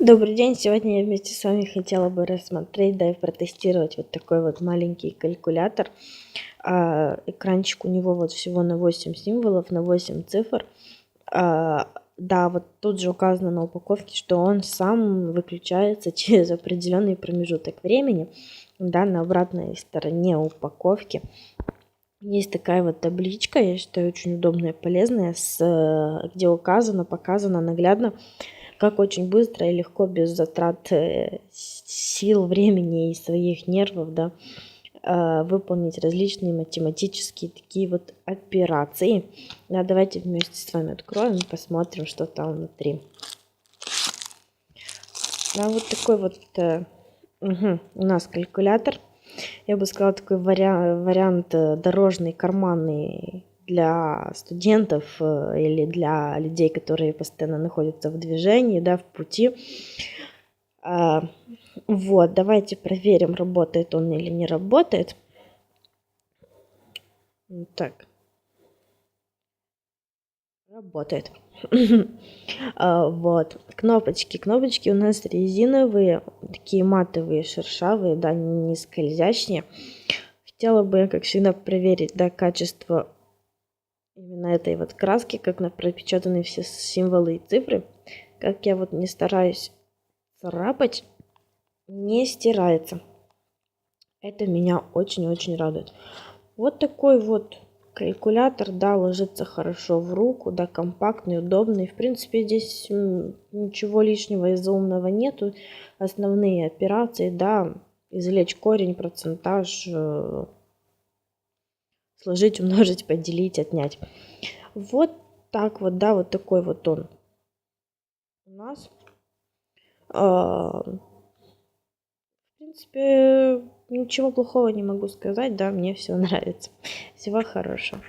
Добрый день! Сегодня я вместе с вами хотела бы рассмотреть, да и протестировать вот такой вот маленький калькулятор. А, экранчик у него вот всего на 8 символов, на 8 цифр. А, да, вот тут же указано на упаковке, что он сам выключается через определенный промежуток времени. Да, на обратной стороне упаковки есть такая вот табличка, я считаю, очень удобная и полезная, с, где указано, показано наглядно, как очень быстро и легко, без затрат э, сил, времени и своих нервов, да, э, выполнить различные математические такие вот операции. Да, давайте вместе с вами откроем и посмотрим, что там внутри. Да, вот такой вот угу, у нас калькулятор. Я бы сказала, такой вариант, вариант дорожный, карманный для студентов э, или для людей, которые постоянно находятся в движении, да, в пути. А, вот, давайте проверим, работает он или не работает. Так. Работает. А, вот. Кнопочки. Кнопочки у нас резиновые, такие матовые, шершавые, да, не скользящие. Хотела бы, как всегда, проверить, да, качество именно этой вот краски, как на пропечатаны все символы и цифры, как я вот не стараюсь царапать, не стирается. Это меня очень-очень радует. Вот такой вот калькулятор, да, ложится хорошо в руку, да, компактный, удобный. В принципе, здесь ничего лишнего из умного нету. Основные операции, да, извлечь корень, процентаж, э, сложить, умножить, поделить, отнять. Вот так вот, да, вот такой вот он у нас. А, в принципе, ничего плохого не могу сказать, да, мне все нравится. Всего хорошего.